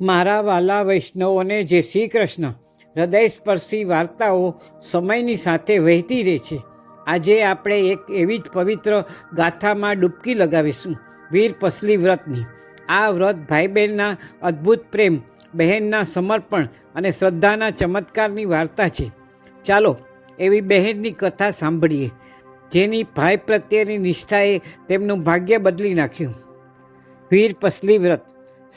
મારા વાલા વૈષ્ણવોને જે શ્રી કૃષ્ણ હૃદયસ્પર્શી વાર્તાઓ સમયની સાથે વહેતી રહે છે, આજે આપણે એક એવી જ પવિત્ર ગાથામાં ડૂબકી લગાવીશું, વીર પસલી વ્રતની. આ વ્રત ભાઈ બહેનના અદ્ભુત પ્રેમ, બહેનના સમર્પણ અને શ્રદ્ધાના ચમત્કારની વાર્તા છે. ચાલો એવી બહેનની કથા સાંભળીએ, જેની ભાઈ પ્રત્યેની નિષ્ઠાએ તેમનું ભાગ્ય બદલી નાખ્યું. વીર પસલી વ્રત.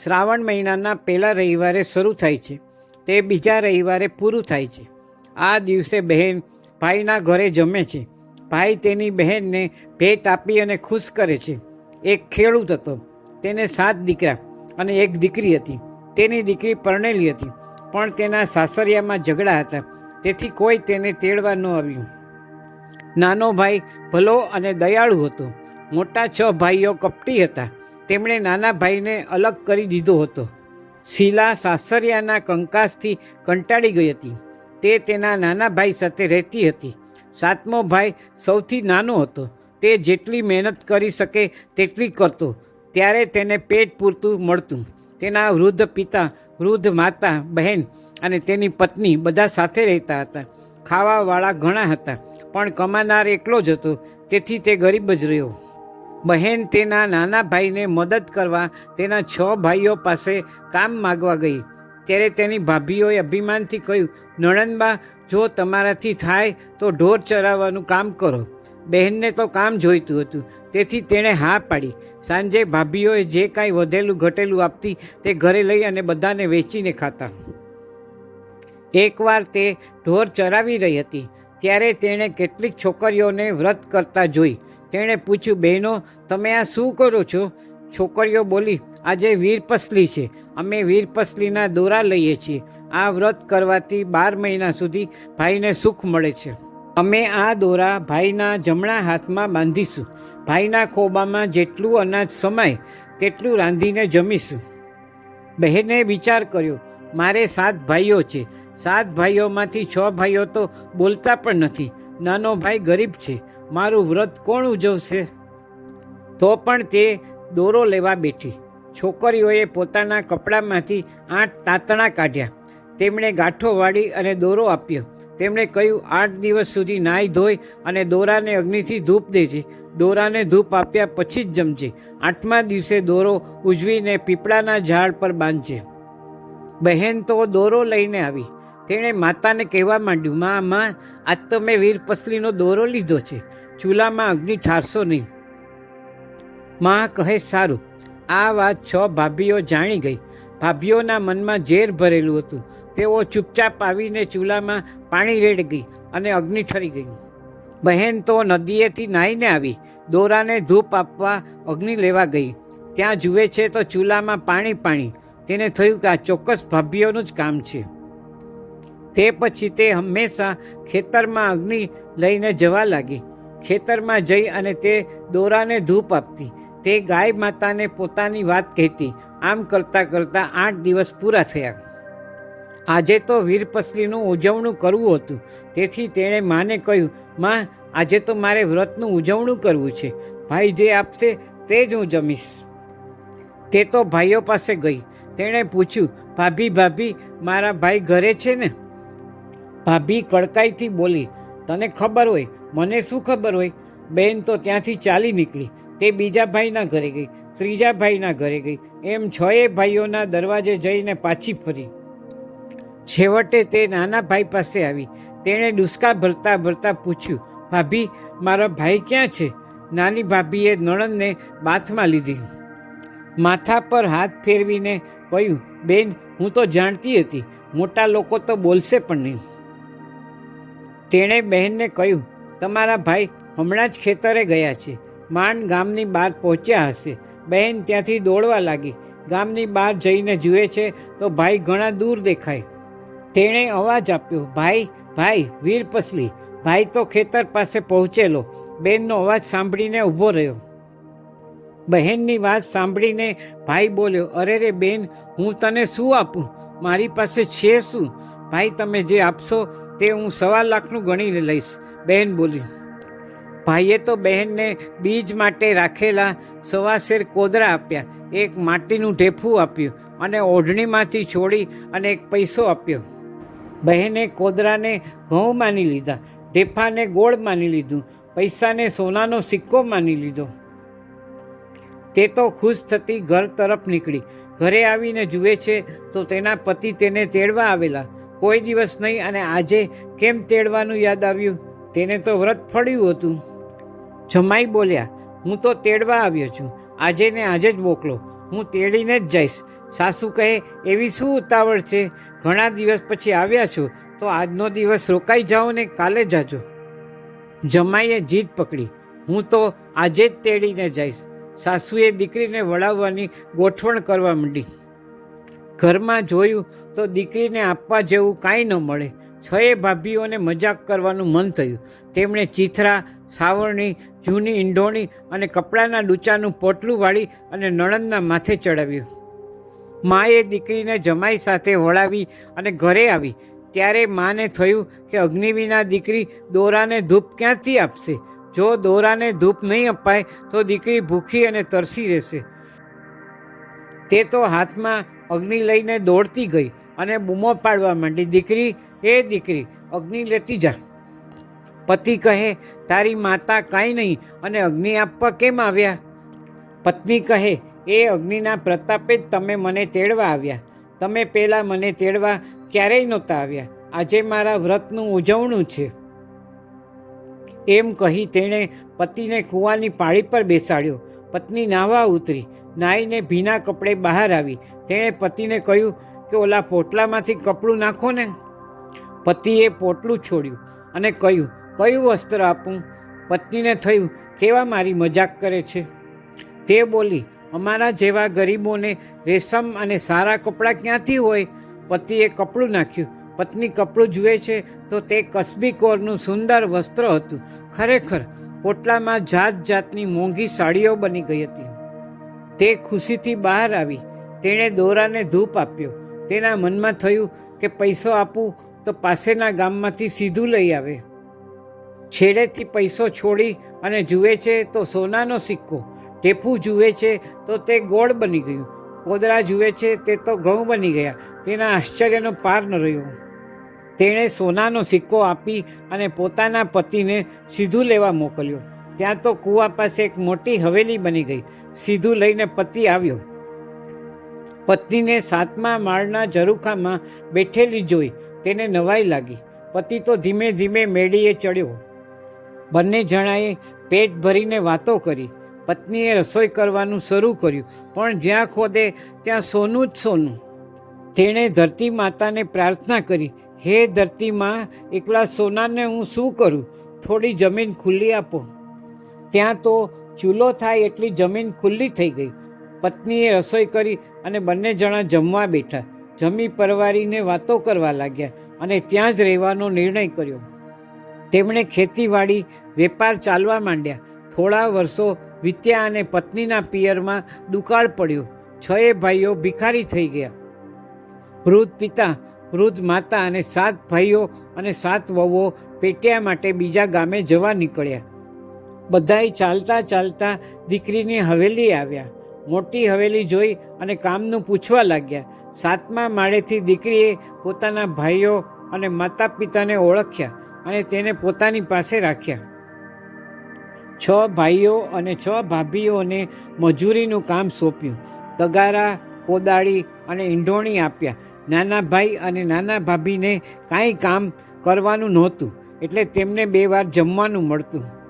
શ્રાવણ મહિનાના પહેલા રવિવારે શરૂ થાય છે. તે બીજા રવિવારે પૂરું થાય છે. આ દિવસે બહેન ભાઈના ઘરે જમે છે. ભાઈ તેની બહેનને ભેટ આપી અને ખુશ કરે છે. એક ખેડૂત હતો. તેને સાત દીકરા અને એક દીકરી હતી. તેની દીકરી પરણેલી હતી. પણ તેના સાસરિયામાં ઝઘડા હતા. તેથી કોઈ તેને તેડવા ન આવ્યું. નાનો ભાઈ ભલો અને દયાળુ હતો. મોટા છ ભાઈઓ કપટી હતા. તેમણે નાના ભાઈને અલગ કરી દીધો હતો. શીલા સાસરિયાના કંકાસથી કંટાળી ગઈ હતી. તે તેના નાના ભાઈ સાથે રહેતી હતી. સાતમો ભાઈ સૌથી નાનો હતો. તે જેટલી મહેનત કરી શકે તેટલી કરતો. ત્યારે તેને પેટ પૂરતું મળતું. તેના વૃદ્ધ પિતા, વૃદ્ધ માતા, બહેન અને તેની પત્ની બધા સાથે રહેતા હતા. ખાવાવાળા ઘણા હતા, પણ કમાનાર એકલો જ હતો. તેથી તે ગરીબ જ રહ્યો. બહેન તેના નાના ભાઈને મદદ કરવા તેના છ ભાઈઓ પાસે કામ માગવા ગઈ. ત્યારે તેની ભાભીઓએ અભિમાનથી કહ્યું, નણંદબા, જો તમારાથી થાય તો ઢોર ચરાવવાનું કામ કરો. બહેનને તો કામ જોઈતું હતું, તેથી તેણે હા પાડી. સાંજે ભાભીઓએ જે કાંઈ વધેલું ઘટેલું આપતી તે ઘરે લઈ અને બધાને વેચીને ખાતા. એકવાર તે ઢોર ચરાવી રહી હતી, ત્યારે તેણે કેટલીક છોકરીઓને વ્રત કરતા જોઈ. તેણે પૂછ્યું, બહેનો, તમે આ શું કરો છો? છોકરીઓ બોલી, આજે વીરપસલી છે. અમે વીરપસલીના દોરા લઈએ છીએ. આ વ્રત કરવાથી બાર મહિના સુધી ભાઈને સુખ મળે છે. અમે આ દોરા ભાઈના જમણા હાથમાં બાંધીશું. ભાઈના ખોબામાં જેટલું અનાજ સમાય, તેટલું રાંધીને જમીશું. બહેને વિચાર કર્યો, મારે સાત ભાઈઓ છે. સાત ભાઈઓમાંથી છ ભાઈઓ તો બોલતા પણ નથી. નાનો ભાઈ ગરીબ છે. મારું વ્રત કોણ ઉજવશે? તો પણ તે દોરો લેવા બેઠી. છોકરીઓએ પોતાના કપડામાંથી આઠ તાતણા કાઢ્યા. તેમણે ગાંઠો વાળી અને દોરો આપ્યો. તેમણે કહ્યું, આઠ દિવસ સુધી નાહી ધોઈ અને દોરાને અગ્નિથી ધૂપ દેજે. દોરાને ધૂપ આપ્યા પછી જ જમજે. આઠમા દિવસે દોરો ઉજવીને પીપળાના ઝાડ પર બાંધજે. બહેન તો દોરો લઈને આવી. તેણે માતાને કહેવા માંડ્યું, માં માં, આજ તો મેં વીરપસરીનો દોરો લીધો છે. ચૂલામાં અગ્નિ ઠારશો નહીં. માં કહે, સારું. આ વાત છ ભાભીઓ જાણી ગઈ. ભાભીઓના મનમાં ઝેર ભરેલું હતું. તેઓ ચૂપચાપ આવીને ચૂલામાં પાણી રેડ ગઈ અને અગ્નિ ઠરી ગઈ. બહેન તો નદીએથી નાહીને આવી. દોરાને ધૂપ આપવા અગ્નિ લેવા ગઈ. ત્યાં જુએ છે તો ચૂલામાં પાણી પાણી. તેને થયું કે આ ચોક્કસ ભાભીઓનું જ કામ છે. તે પછી તે હંમેશા ખેતરમાં અગ્નિ લઈને જવા લાગી. ખેતરમાં જઈ અને તે દોરાને ધૂપ આપતી. તે ગાય માતાને પોતાની વાત કહેતી. આમ કરતાં કરતાં આઠ દિવસ પૂરા થયા. આજે તો વીરપસલીનું ઉજવણું કરવું હતું. તેથી તેણે માને કહ્યું, માં, આજે તો મારે વ્રતનું ઉજવણું કરવું છે. ભાઈ જે આપશે તે જ હું જમીશ. તે તો ભાઈઓ પાસે ગઈ. તેણે પૂછ્યું, ભાભી ભાભી, મારા ભાઈ ઘરે છે ને? ભાભી કડકાઈથી બોલી, તને ખબર હોય, મને શું ખબર હોય? બેન તો ત્યાંથી ચાલી નીકળી, તે બીજા ભાઈના ઘરે ગઈ, ત્રીજા ભાઈના ઘરે ગઈ, એમ છએ ભાઈઓના દરવાજે જઈને પાછી ફરી. છેવટે તે નાના ભાઈ પાસે આવી, તેણે ડુસકા ભરતા ભરતા પૂછ્યું, ભાભી, મારો ભાઈ ક્યાં છે? નાની ભાભીએ નણંદને બાથમાં લીધી. માથા પર હાથ ફેરવીને કહ્યું, બેન, હું તો જાણતી હતી, મોટા લોકો તો બોલશે પણ નહીં. તેણે બહેનને કહ્યું, તમારા ભાઈ હમણાં જ ખેતરે ગયા છે. માંડ ગામની બહાર પહોંચ્યા હશે. બહેન ત્યાંથી દોડવા લાગી. ગામની બહાર જઈને જુએ છે તો ભાઈ ઘણા દૂર દેખાય. તેણે અવાજ આપ્યો, ભાઈ ભાઈ, વીર પસલી, ભાઈ તો ખેતર પાસે પહોંચેલો. બહેનનો અવાજ સાંભળીને ઊભો રહ્યો. બહેનની વાત સાંભળીને ભાઈ બોલ્યો, અરે રે બેન, હું તને શું આપું? મારી પાસે છે શું? ભાઈ, તમે જે આપશો તે હું સવા લાખનું ગણીને લઈશ. બહેન બોલી, ભાઈએ તો બહેનને બીજ માટે રાખેલા સવાસેર કોદરા આપ્યા. એક માટીનું ઢેફું આપ્યું અને ઓઢણીમાંથી છોડી અને એક પૈસો આપ્યો. બહેને કોદરાને ઘઉં માની લીધા, ઢેફાને ગોળ માની લીધું, પૈસાને સોનાનો સિક્કો માની લીધો. તે તો ખુશ થતી ઘર તરફ નીકળી. ઘરે આવીને જુએ છે તો તેના પતિ તેને તેડવા આવેલા. કોઈ દિવસ નહીં અને આજે કેમ તેડવાનું યાદ આવ્યું? તેને તો વ્રત ફળ્યું હતું. જમાઈ બોલ્યા, હું તો તેડવા આવ્યો છું. આજે ને આજે જ મોકલો. હું તેડીને જ જઈશ. સાસુ કહે, એવી શું ઉતાવળ છે? ઘણા દિવસ પછી આવ્યા છો, તો આજનો દિવસ રોકાઈ જાઓ ને કાલે જાજો. જમાઈએ જીદ પકડી, હું તો આજે જ તેડીને જઈશ. સાસુએ દીકરીને વળાવવાની ગોઠવણ કરવા માંડી. ઘરમાં જોયું તો દીકરીને આપવા જેવું કાંઈ ન મળે. છએ ભાભીઓને મજાક કરવાનું મન થયું. તેમણે ચીથરા, સાવરણી, જૂની ઈંડોણી અને કપડાના ડૂચાનું પોટલું વાળી અને નણંદના માથે ચડાવ્યું. માએ દીકરીને જમાઈ સાથે વળાવી અને ઘરે આવી. ત્યારે માને થયું કે અગ્નિ વિના દીકરી દોરાને ધૂપ ક્યાંથી આપશે? જો દોરાને ધૂપ નહીં અપાય તો દીકરી ભૂખી અને તરસી રહેશે. તે તો હાથમાં અગ્નિ લઈને દોડતી ગઈ અને બૂમો પાડવા માંડી, દીકરી, એ દીકરી, અગ્નિ લેતી જા. પતિ કહે, તારી માતા કાંઈ નહીં, અને અગ્નિ આપવા કેમ આવ્યા? પત્ની કહે, એ અગ્નિના પ્રતાપે જ તમે મને તેડવા આવ્યા. તમે પહેલાં મને તેડવા ક્યારેય નહોતા આવ્યા. આજે મારા વ્રતનું ઉજવણું છે. એમ કહી તેણે પતિને કૂવાની પાળી પર બેસાડ્યો. પત્ની નાહવા ઉતરી. નાહીને ભીના કપડે બહાર આવી. તેણે પતિને કહ્યું કે, ઓલા પોટલામાંથી કપડું નાખો ને. પતિએ પોટલું છોડ્યું અને કહ્યું, કયું વસ્ત્ર આપું? પત્નીને થયું, કેવા મારી મજાક કરે છે? તે બોલી, અમારા જેવા ગરીબોને રેશમ અને સારા કપડાં ક્યાંથી હોય? પતિએ કપડું નાખ્યું. પત્ની કપડું જુએ છે તો તે કસબી કોરનું સુંદર વસ્ત્ર હતું. ખરેખર, પોટલામાં જાત જાતની મોંઘી સાડીઓ બની ગઈ હતી. તે ખુશીથી બહાર આવી. તેણે દોરાને ધૂપ આપ્યો. તેના મનમાં થયું કે પૈસો આપું તો પાસેના ગામમાંથી સીધું લઈ આવે. છેડેથી પૈસો છોડી અને જુએ છે તો સોનાનો સિક્કો. ટેફું જુએ છે તો તે ગોળ બની ગયું. કોદરા જુએ છે તે તો ઘઉં બની ગયા. તેના આશ્ચર્યનો પાર ન રહ્યો. તેણે સોનાનો સિક્કો આપી અને પોતાના પતિને સીધું લેવા મોકલ્યો. ત્યાં તો કૂવા પાસે એક મોટી હવેલી બની ગઈ. સીધું લઈને પતિ આવ્યો. પત્નીને સાતમા માળના ઝરૂખામાં બેઠેલી જોઈ તેને નવાઈ લાગી. પતિ તો ધીમે ધીમે મેળીએ ચડ્યો. બંને જણાએ પેટ ભરીને વાતો કરી. પત્નીએ રસોઈ કરવાનું શરૂ કર્યું, પણ જ્યાં ખોદે ત્યાં સોનું જ સોનું. તેણે ધરતી માતાને પ્રાર્થના કરી, હે ધરતી માં, એકલા સોનાને હું શું કરું? થોડી જમીન ખુલ્લી આપો. ત્યાં તો ચૂલો થાય એટલી જમીન ખુલ્લી થઈ ગઈ. પત્નીએ રસોઈ કરી અને બંને જણા જમવા બેઠા. જમી પરવારીને વાતો કરવા લાગ્યા અને ત્યાં જ રહેવાનો નિર્ણય કર્યો. તેમણે ખેતીવાડી, વેપાર ચાલવા માંડ્યા. થોડા વર્ષો વીત્યા અને પત્નીના પિયરમાં દુકાળ પડ્યો. છએ ભાઈઓ ભિખારી થઈ ગયા. વૃદ્ધ પિતા, વૃદ્ધ માતા અને સાત ભાઈઓ અને સાત વહુઓ પેટ્યા માટે બીજા ગામે જવા નીકળ્યા. બધાય ચાલતા ચાલતા દીકરીની હવેલી આવ્યા. મોટી હવેલી જોઈ અને કામનું પૂછવા લાગ્યા. સાતમા માળેથી દીકરીએ પોતાના ભાઈઓ અને માતા પિતાને ઓળખ્યા અને તેને પોતાની પાસે રાખ્યા. છ ભાઈઓ અને છ ભાભીઓને મજૂરીનું કામ સોંપ્યું. તગારા, કોદાળી અને ઈંઢોણી આપ્યા. નાના ભાઈ અને નાના ભાભીને કાંઈ કામ કરવાનું નહોતું. એટલે તેમને બે વાર જમવાનું મળતું.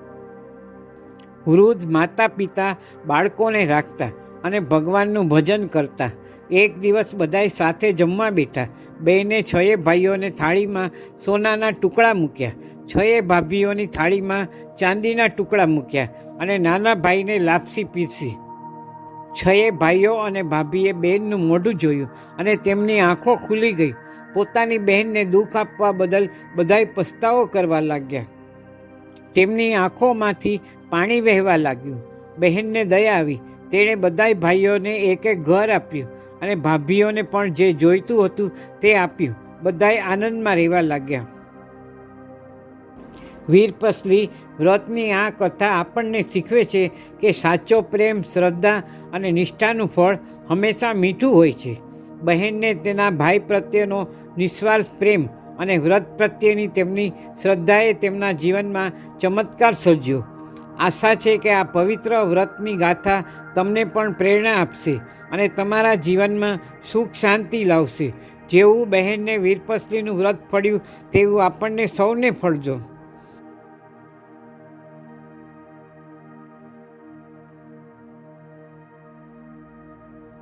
વૃદ્ધ માતા પિતા બાળકોને રાખતા અને ભગવાનનું ભજન કરતા. એક દિવસ બધાય સાથે જમવા બેઠા. બેને છએ ભાઈઓને થાળીમાં સોનાના ટુકડા મૂક્યા. છએ ભાભીઓની થાળીમાં ચાંદીના ટુકડા મૂક્યા અને નાના ભાઈને લાપસી પીરસી. છએ ભાઈઓ અને ભાભીએ બહેનનું મોઢું જોયું અને તેમની આંખો ખુલી ગઈ. પોતાની બહેનને દુઃખ આપવા બદલ બધાય પસ્તાવો કરવા લાગ્યા. તેમની આંખોમાંથી પાણી વહેવા લાગ્યું. બહેનને દયા આવી. તેણે બધાય ભાઈઓને એક એક ઘર આપ્યું અને ભાભીઓને પણ જે જોઈતું હતું તે આપ્યું. બધાય આનંદમાં રહેવા લાગ્યા. વીરપસલી વ્રતની આ કથા આપણને શીખવે છે કે સાચો પ્રેમ, શ્રદ્ધા અને નિષ્ઠાનું ફળ હંમેશા મીઠું હોય છે. બહેનને તેના ભાઈ પ્રત્યેનો નિસ્વાર્થ પ્રેમ અને વ્રત પ્રત્યેની તેમની શ્રદ્ધાએ તેમના જીવનમાં ચમત્કાર સર્જ્યો. આશા છે કે આ પવિત્ર વ્રતની ગાથા તમને પણ પ્રેરણા આપશે અને તમારા જીવનમાં સુખ શાંતિ લાવશે. જેવું બહેનને વીરપસલીનું વ્રત ફળ્યું, તેવું આપણને સૌને ફળજો.